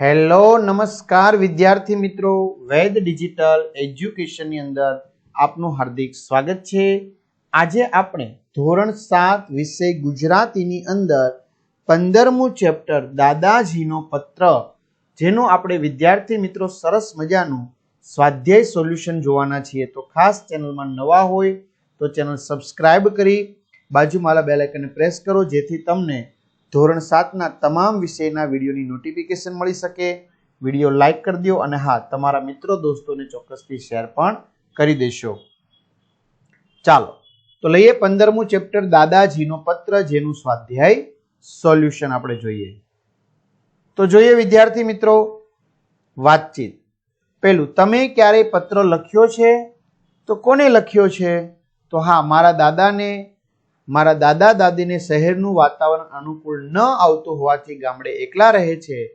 Hello, નમસ્કાર વિદ્યાર્થી મિત્રો. વેદ ડિજિટલ એજ્યુકેશનની અંદર આપનું હાર્દિક સ્વાગત છે. આજે આપણે ધોરણ સાત વિષય ગુજરાતીની અંદર પંદરમું ચેપ્ટર દાદાજીનો પત્ર, જેનું આપણે વિદ્યાર્થી મિત્રો સરસ મજાનું સ્વાધ્યાય સોલ્યુશન જોવાના છીએ. તો ખાસ ચેનલમાં નવા હોય તો ચેનલ સબસ્ક્રાઇબ કરી, બાજુમાં બેલાઇકનને પ્રેસ કરો, જેથી તમને ધોરણ સાતના તમામ વિષયના વિડીયોની નોટિફિકેશન મળી શકે. વીડિયો લાઇક કરી દો અને હા, તમારા મિત્રો દોસ્તોને ચોક્કસથી શેર પણ કરી દેશો. ચાલો, તો લઈએ પંદરમું ચેપ્ટર દાદાજીનો પત્ર, જેનું સ્વાધ્યાય સોલ્યુશન આપણે જોઈએ. તો જોઈએ વિદ્યાર્થી મિત્રો, વાતચીત. પેલું તમે ક્યારે પત્ર લખ્યો છે? તો કોને લખ્યો છે? તો હા, મારા દાદાને મારા દાદા દાદીને શહેરનું વાતાવરણ અનુકૂળ ન આવતું હોવાથી ગામડે એકલા રહે છે.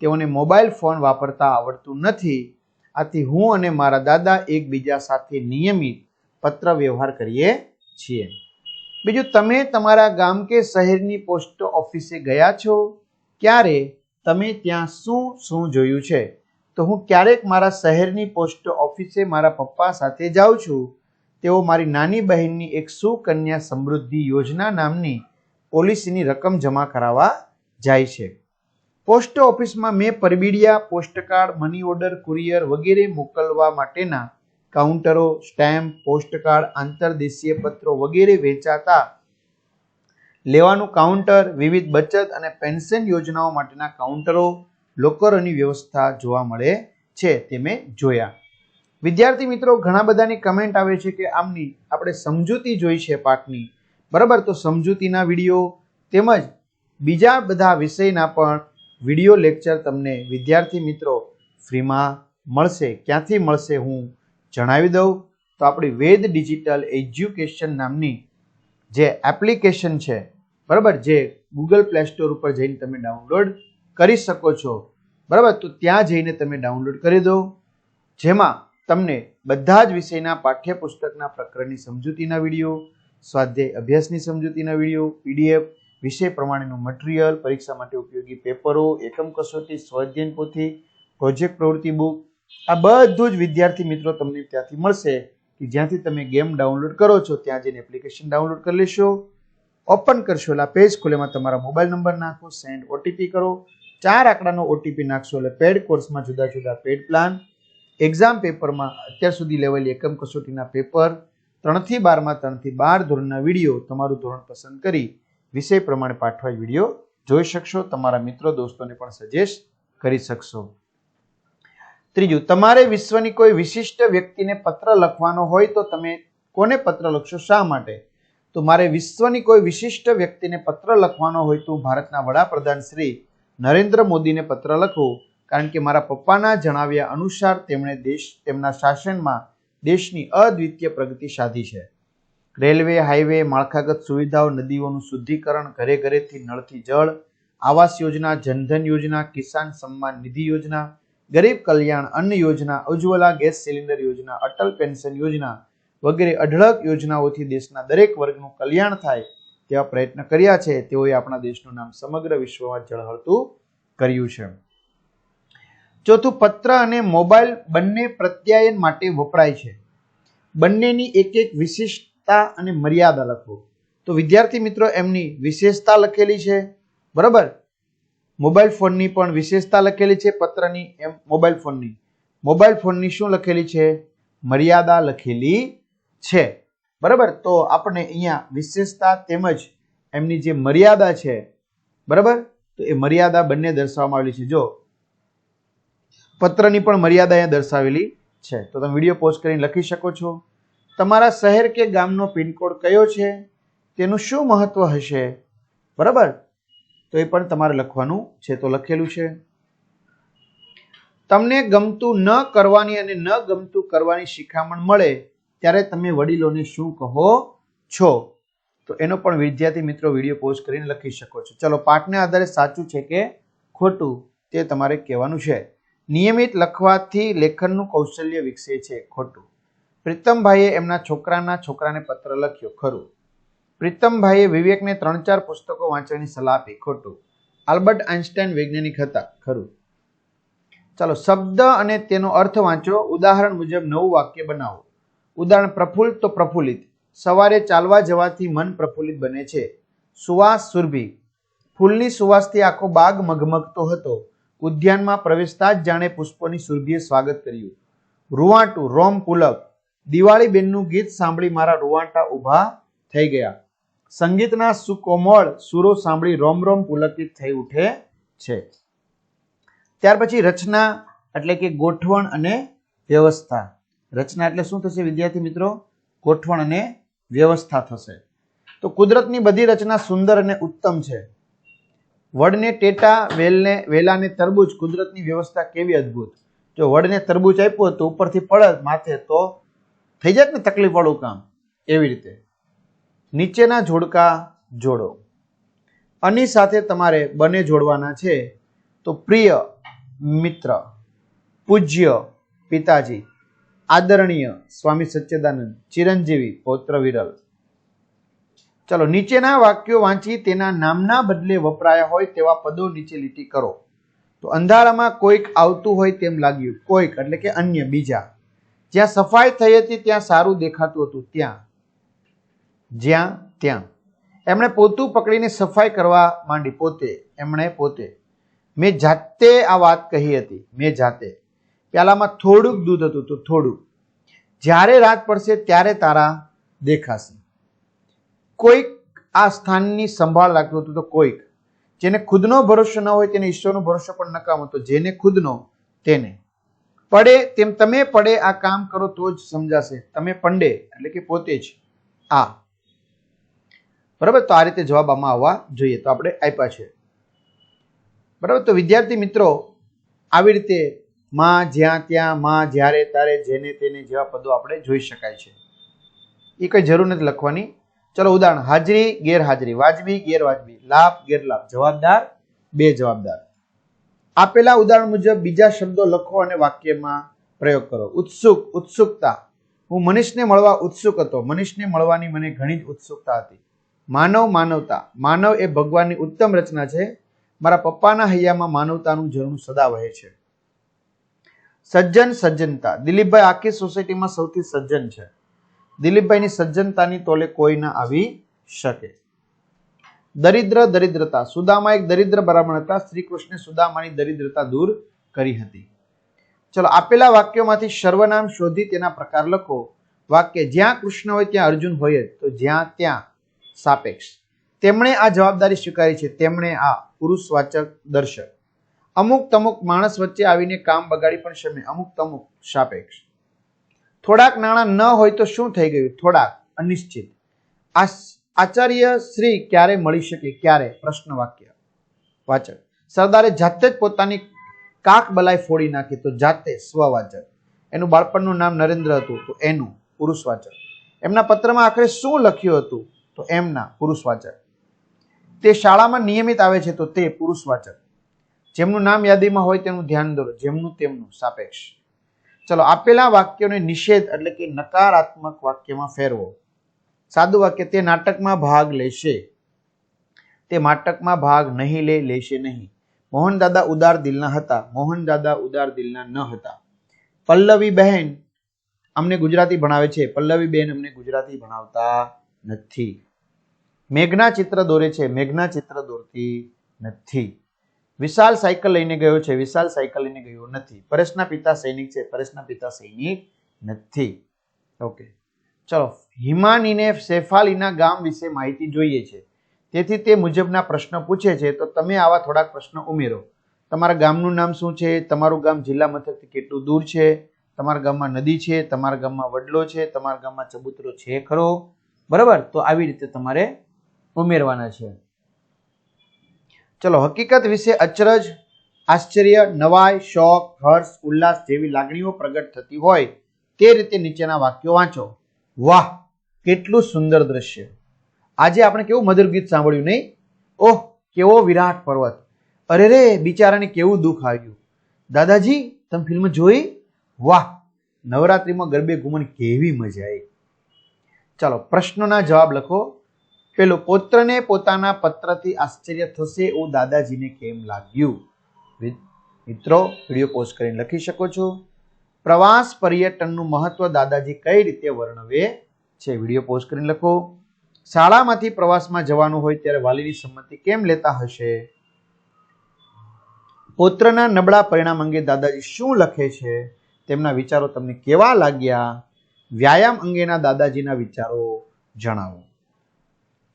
તેઓને મોબાઈલ ફોન વાપરતા આવડતું નથી. આથી હું અને મારા દાદા એકબીજા સાથે નિયમિત પત્ર વ્યવહાર કરીએ છીએ. બીજું, તમે તમારા ગામ કે શહેરની પોસ્ટ ઓફિસે ગયા છો? ક્યારે? તમે ત્યાં શું શું જોયું છે? તો હું ક્યારેક મારા શહેરની પોસ્ટ ઓફિસે મારા પપ્પા સાથે જાઉં છું. તેઓ મારી નાની બહેનની એક સુકન્યા સમૃદ્ધિ યોજના નામની પોલિસીની રકમ જમા કરાવવા જાય છે. પોસ્ટ ઓફિસમાં મેં પરબીડિયા, પોસ્ટકાર્ડ, મની ઓર્ડર, કુરિયર વગેરે મોકલવા માટેના કાઉન્ટરો, સ્ટેમ્પ, પોસ્ટકાર્ડ, આંતરદેશીય પત્રો વગેરે વેચાતા લેવાનું કાઉન્ટર, વિવિધ બચત અને પેન્શન યોજનાઓ માટેના કાઉન્ટરો, લોકરોની વ્યવસ્થા જોવા મળે છે તે મેં જોયા. વિદ્યાર્થી મિત્રો, ઘણા બધાની કમેન્ટ આવે છે કે આમની આપણે સમજૂતી જોઈ છે પાઠની. બરાબર? તો સમજૂતીના વીડિયો તેમજ બીજા બધા વિષયના પણ વીડિયો લેક્ચર તમને વિદ્યાર્થી મિત્રો ફ્રીમાં મળશે. ક્યાંથી મળશે હું જણાવી દઉં. તો આપણી વેદ ડિજિટલ એજ્યુકેશન નામની જે એપ્લિકેશન છે, બરાબર? જે ગૂગલ પ્લે સ્ટોર ઉપર જઈને તમે ડાઉનલોડ કરી શકો છો. બરાબર? તો ત્યાં જઈને તમે ડાઉનલોડ કરી દો. જેમાં તમને બધા જ વિષયના પાઠ્યપુસ્તકના પ્રકરણની સમજૂતીના વીડિયો, સ્વાધ્યાય અભ્યાસની સમજૂતીના વીડિયો, પીડીએફ, વિષય પ્રમાણેનું મટીરિયલ, પરીક્ષા માટે ઉપયોગી પેપરો, એકમ કસોટી, સ્વાધ્યાયન પોથી, પ્રોજેક્ટ પ્રવૃત્તિ બુક, આ બધું જ વિદ્યાર્થી મિત્રો તમને ત્યાંથી મળશે કે જ્યાંથી તમે ગેમ ડાઉનલોડ કરો છો, ત્યાં જઈને એપ્લિકેશન ડાઉનલોડ કરી લેશો. ઓપન કરશો એટલે પેજ ખોલેમાં તમારા મોબાઈલ નંબર નાખો, સેન્ડ ઓટીપી કરો. ચાર આંકડાનો ઓટીપી નાખશો એટલે પેડ કોર્સમાં જુદા જુદા પેડ પ્લાન એક્ઝામ પેપરમાં અત્યાર સુધી લેવાયેલી એકમ કસોટીના પેપર ત્રણથી બારમાં, ત્રણથી બાર ધોરણના વીડિયો તમારું ધોરણ પસંદ કરી વિષય પ્રમાણે પાઠવા વીડિયો જોઈ શકશો. તમારા મિત્રો, દોસ્તોને પણ સજેસ્ટ કરી શકશો. ત્રીજું, તમારે વિશ્વની કોઈ વિશિષ્ટ વ્યક્તિને પત્ર લખવાનો હોય તો તમે કોને પત્ર લખશો? શા માટે? તો મારે વિશ્વની કોઈ વિશિષ્ટ વ્યક્તિને પત્ર લખવાનો હોય તો ભારતના વડાપ્રધાન શ્રી નરેન્દ્ર મોદીને પત્ર લખવું. કારણ કે મારા પપ્પાના જણાવ્યા અનુસાર તેમણે દેશ, તેમના શાસનમાં દેશની અદ્વિતીય પ્રગતિ સાધી છે. રેલવે, હાઈવે, માળખાગત સુવિધાઓ, નદીઓનું શુદ્ધિકરણ ઘરે ઘરેથી નળથી જળ, આવાસ યોજના, જનધન યોજના, કિસાન સન્માન નિધિ યોજના, ગરીબ કલ્યાણ અન્ન યોજના, ઉજ્જવલા ગેસ સિલિન્ડર યોજના, અટલ પેન્શન યોજના વગેરે અઢળક યોજનાઓથી દેશના દરેક વર્ગનું કલ્યાણ થાય તેવા પ્રયત્ન કર્યા છે, તેઓએ આપણા દેશનું નામ સમગ્ર વિશ્વમાં ઝળહળતું કર્યું છે. ચોથું, પત્ર અને મોબાઈલ બંને પ્રત્યાયન માટે વપરાય છે. બંનેની એક એક વિશિષ્ટતા અને મર્યાદા લખો. તો વિદ્યાર્થી મિત્રો, એમની વિશેષતા લખેલી છે. બરાબર? મોબાઈલ ફોનની પણ વિશેષતા લખેલી છે, પત્રની એમ, મોબાઈલ ફોનની. મોબાઈલ ફોનની શું લખેલી છે? મર્યાદા લખેલી છે. બરાબર? તો આપણે અહીંયા વિશેષતા તેમજ એમની જે મર્યાદા છે, બરાબર? તો એ મર્યાદા બંને દર્શાવવામાં આવેલી છે. જો પત્રની પણ મર્યાદા અહીંયા દર્શાવેલી છે. તો તમે વીડિયો પોસ્ટ કરીને લખી શકો છો. તમારા શહેર કે ગામનો પિનકોડ કયો છે? તેનું શું મહત્વ હશે? બરાબર? તો એ પણ તમારે લખવાનું છે. તો લખેલું છે. તમને ગમતું ન કરવાની અને ન ગમતું કરવાની શિખામણ મળે ત્યારે તમે વડીલોને શું કહો છો? તો એનો પણ વિદ્યાર્થી મિત્રો વીડિયો પોસ્ટ કરીને લખી શકો છો. ચલો પાઠને આધારે સાચું છે કે ખોટું તે તમારે કહેવાનું છે. નિયમિત લખવાથી લેખનનું કૌશલ્ય વિકસે છે ખોટું. પ્રીતમભાઈએ એમના છોકરાના છોકરાને પત્ર લખ્યો, ખરું. પ્રીતમભાઈએ વિવેકને ત્રણ ચાર પુસ્તકો વાંચવાની સલાહ આપી, ખોટું. આલ્બર્ટ આઇન્સ્ટાઇન વૈજ્ઞાનિક હતા, ખરું. ચાલો, શબ્દ અને તેનો અર્થ વાંચો. ઉદાહરણ મુજબ, નવું વાક્ય બનાવો. ઉદાહરણ, પ્રફુલ્લ તો પ્રફુલ્લિત. સવારે ચાલવા જવાથી મન પ્રફુલ્લિત બને છે. સુવાસ સુરભી. ફૂલની સુવાસથી આખો બાગ મગમગતો હતો. ઉદ્યાનમાં પ્રવેશતા જ જાણે પુષ્પોની સુરભીએ સ્વાગત કર્યું. રૂવાંટુ, રોમ પુલક દિવાળી બેનનું ગીત સાંભળી મારા રૂવાંટા ઊભા થઈ ગયા. સંગીતના સુકોમળ સુરો સાંભળી રોમ રોમ પુલકિત થઈ ઉઠે છે. ત્યાર પછી રચના એટલે કે ગોઠવણ અને વ્યવસ્થા. રચના એટલે શું થશે વિદ્યાર્થી મિત્રો? ગોઠવણ અને વ્યવસ્થા થશે. તો કુદરતની બધી રચના સુંદર અને ઉત્તમ છે. વડને ટેટા, વેલને, વેલાને તરબૂચ કુદરતની વ્યવસ્થા કેવી અદ્ભુત. જો વડને તરબૂચ આપ્યું તો ઉપરથી પડત માથે તો થઈ જાય ને તકલીફવાળું કામ. એવી રીતે. નીચેના જોડકા જોડો. અની સાથે તમારે બંને જોડવાના છે તો પ્રિય, મિત્ર, પૂજ્ય, પિતાજી, આદરણીય સ્વામી સચ્ચિદાનંદ, ચિરંજીવી, પૌત્ર વિરલ. ચલો નીચેના વાક્યો વાંચી તેના નામના બદલે વપરાયા હોય તેવા પદો નીચે લીટી કરો. તો અંધારામાં કોઈક આવતું હોય તેમ લાગ્યું. કોઈક, એટલે કે અન્ય, બીજા. જ્યાં સફાઈ થઈ હતી ત્યાં સારું દેખાતું હતું. ત્યાં. જ્યાં, ત્યાં. એમણે પોતું પકડીને સફાઈ કરવા માંડી. પોતે, એમણે પોતે. મેં જાતે આ વાત કહી હતી. મેં જાતે. પ્યાલામાં થોડુંક દૂધ હતું તો થોડું જ્યારે રાત પડશે ત્યારે તારા દેખાશે. કોઈક આ સ્થાનની સંભાળ રાખતું હતું તો કોઈક. જેને ખુદનો ભરોસો ન હોય તેને ઈશ્વરનો ભરોસો પણ નકામો. હતો જેને ખુદનો, તેને. પડે તેમ તમે પડે આ કામ કરો તો જ સમજાશે. તમે પંડે, એટલે કે પોતે જ. આ. બરાબર? તો આ રીતે જવાબ આમાં આવવા જોઈએ. તો આપણે આપ્યા છે. બરાબર? તો વિદ્યાર્થી મિત્રો, આવી રીતે માં જ્યાં ત્યાં, માં જ્યારે તારે જેને, તેને જેવા પદો આપણે જોઈ શકાય છે. એ કઈ જરૂર નથી લખવાની. ચલો ઉદાહરણ. હાજરી, ગેરહાજરી. વાજબી, ગેરવાજબી. લાભ, ગેરલાભ. જવાબદાર, બે જવાબદાર. આપેલા ઉદાહરણ મુજબ બીજા શબ્દો લખો અને વાક્યમાં પ્રયોગ કરો. ઉત્સુક, ઉત્સુકતા. હું મનીષને મળવા ઉત્સુક હતો. મનીષને મળવાની મને ઘણી જ ઉત્સુકતા હતી. માનવ, માનવતા. માનવ એ ભગવાનની ઉત્તમ રચના છે. મારા પપ્પાના હૈયામાં માનવતાનું ઝરણું સદા વહે છે. સજ્જન, સજ્જનતા. દિલીપભાઈ આખી સોસાયટીમાં સૌથી સજ્જન છે. દિલીપભાઈની સજ્જનતાની તોલે કોઈ ના આવી શકે. દરિદ્ર દરિદ્રતા. સુદામા એક દરિદ્ર બ્રાહ્મણ હતા. શ્રી કૃષ્ણે સુદામાની દરિદ્રતા દૂર કરી હતી. ચલો, આપેલા વાક્યોમાંથી સર્વનામ શોધી તેના પ્રકાર લખો. વાક્ય, જ્યાં કૃષ્ણ હોય ત્યાં અર્જુન હોય તો જ્યાં ત્યાં સાપેક્ષ. તેમણે આ જવાબદારી સ્વીકારી છે. તેમણે આ પુરુષવાચક દર્શક. અમુક તમુક માણસ વચ્ચે આવીને કામ બગાડી પણ શમે. અમુક તમુક સાપેક્ષ. થોડાક નાણાં ન હોય તો શું થઈ ગયું? થોડાક, અનિશ્ચિત. આચાર્ય શ્રી ક્યારે મળી શકે? ક્યારે? પ્રશ્ન વાક્ય. વાચક. સરદારે જાતે જ પોતાની કાક બલાઈ ફોડી નાખી તો જાતે સ્વવાચક. એનું બાળપણનું નામ નરેન્દ્ર હતું, તો એનું પુરુષવાચક. એમના પત્રમાં આખરે શું લખ્યું હતું? તો એમના પુરુષવાચક. તે શાળામાં નિયમિત આવે છે તો તે પુરુષવાચક. જેમનું નામ યાદીમાં હોય તેનું ધ્યાન દોરો. જેમનું તેમનું સાપેક્ષ. ચલો, આપેલા વાક્યોને નિષેધ એટલે કે નકારાત્મક વાક્યમાં ફેરવો. સાદું વાક્ય, તે નાટકમાં ભાગ લેશે. તે નાટકમાં ભાગ નહીં લે, લેશે નહીં. મોહન દાદા ઉદાર દિલના હતા. મોહન દાદા ઉદાર દિલના ન હતા. પલ્લવી બહેન અમને ગુજરાતી ભણાવે છે. પલ્લવી બેન અમને ગુજરાતી ભણાવતા નથી. મેઘના ચિત્ર દોરે છે. મેઘના ચિત્ર દોરતી નથી. વિશાલ સાયકલ લઈને ગયો છે. વિશાલ સાયકલ લઈને ગયો નથી. પરેશના પિતા સૈનિક છે. પરેશના પિતા સૈનિક નથી. ઓકે ચલો, હિમાનીને શેફાલીના ગામ વિશે માહિતી જોઈએ છે. તેથી તે મુજબના પ્રશ્ન પૂછે છે. તો તમે આવા થોડાક પ્રશ્ન ઉમેરો. તમારા ગામનું નામ શું છે? તમારું ગામ જિલ્લા મથકથી કેટલું દૂર છે? તમારા ગામમાં નદી છે? તમારા ગામમાં વડલો છે? તમારા ગામમાં ચબૂતરો છે ખરો? બરાબર? તો આવી રીતે તમારે ઉમેરવાના છે. ચલો, હકીકત વિશે અચરજ, આશ્ચર્ય, નવાઈ શોખ હર્ષ, ઉલ્લાસ જેવી લાગણીઓ પ્રગટ થતી હોય તે રીતે નીચેના વાક્યો વાંચો. વાહ, કેટલું સુંદર દ્રશ્ય. આજે આપણે કેવું મધુર ગીત સાંભળ્યું નહીં? ઓહ, કેવો વિરાટ પર્વત. અરે રે, બિચારાને કેવું દુઃખ આવ્યું. દાદાજી, તમે ફિલ્મ જોઈ? વાહ, નવરાત્રિમાં ગરબે ઘુમણ કેવી મજા આવી. ચાલો, પ્રશ્નોના જવાબ લખો. પેલો પુત્રને પોતાના પત્રથી આશ્ચર્ય થશે એવું દાદાજીને કેમ લાગ્યું? મિત્રો, વીડિયો પોસ્ટ કરીને લખી શકો છો. પ્રવાસ પર્યટનનું મહત્વ દાદાજી કઈ રીતે વર્ણવે છે વીડિયો પોસ્ટ કરીને લખો. શાળામાંથી પ્રવાસમાં જવાનું હોય ત્યારે વાલીની સંમતિ કેમ લેતા હશે? પુત્રના નબળા પરિણામ અંગે દાદાજી શું લખે છે? તેમના વિચારો તમને કેવા લાગ્યા? વ્યાયામ અંગેના દાદાજીના વિચારો જણાવો.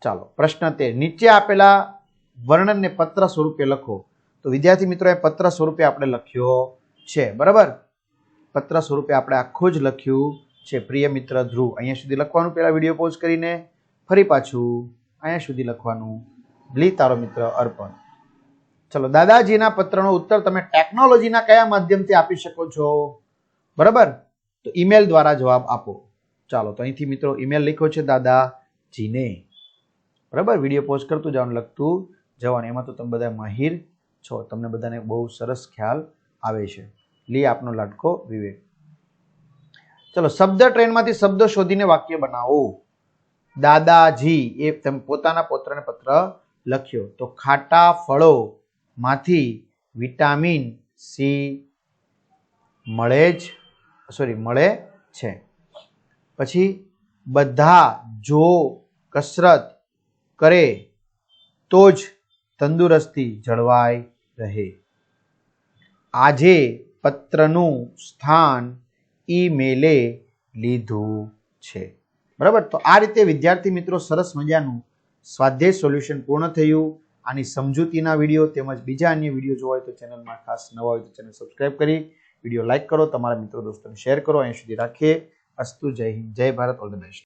ચાલો, પ્રશ્ન તે નીચે આપેલા વર્ણનને પત્ર સ્વરૂપે લખો. તો વિદ્યાર્થી મિત્રો, એ પત્ર સ્વરૂપે આપણે લખ્યો છે. બરાબર? પત્ર સ્વરૂપે આપણે આખું જ લખ્યું છે. પ્રિય મિત્ર ધ્રુવ, અહીંયા સુધી લખવાનું? પહેલાં વીડિયો પોઝ કરીને ફરી પાછું અહીંયા સુધી લખવાનું. લી, તારો મિત્ર, અર્પણ. ચલો, દાદાજીના પત્રનો ઉત્તર તમે ટેકનોલોજીના કયા માધ્યમથી આપી શકો છો? બરાબર? તો ઈમેલ દ્વારા જવાબ આપો. ચાલો, તો અહીંથી મિત્રો ઈમેલ લખ્યો છે દાદાજીને. બરાબર? વીડિયો પોસ્ટ કરતું જવાનું લખતું જવાનું. એમાં તો તમે બધા માહિર છો. તમને બધાને બહુ સરસ ખ્યાલ આવે છે. લી આપનો લાડકો વિવેક. ચલો, શબ્દ ટ્રેનમાંથી શબ્દ શોધીને વાક્ય બનાવો. દાદાજી, એ તમે પોતાના પોતાને પત્ર લખ્યો. તો ખાટા ફળો માંથી વિટામિન સી મળે જ સોરી મળે છે. પછી, બધા જો કસરત કરે, તો જ તંદુરસ્તી જળવાઈ રહે. આજે પત્રનું સ્થાન ઈમેલે લીધું છે. બરાબર? તો આ રીતે વિદ્યાર્થી મિત્રો સરસ મજાનું સ્વાધ્યાય સોલ્યુશન પૂર્ણ થયું. આની સમજૂતીના વીડિયો તેમજ બીજા અન્ય વીડિયો જોવા હોય તો ચેનલમાં ખાસ નવા હોય તો ચેનલ સબસ્ક્રાઈબ કરી, વીડિયો લાઇક કરો, તમારા મિત્રો દોસ્તોને શેર કરો. અહીં સુધી રાખીએ. અસ્તુ જય હિન્દ, જય ભારત, ઓલ ધ બેસ્ટ.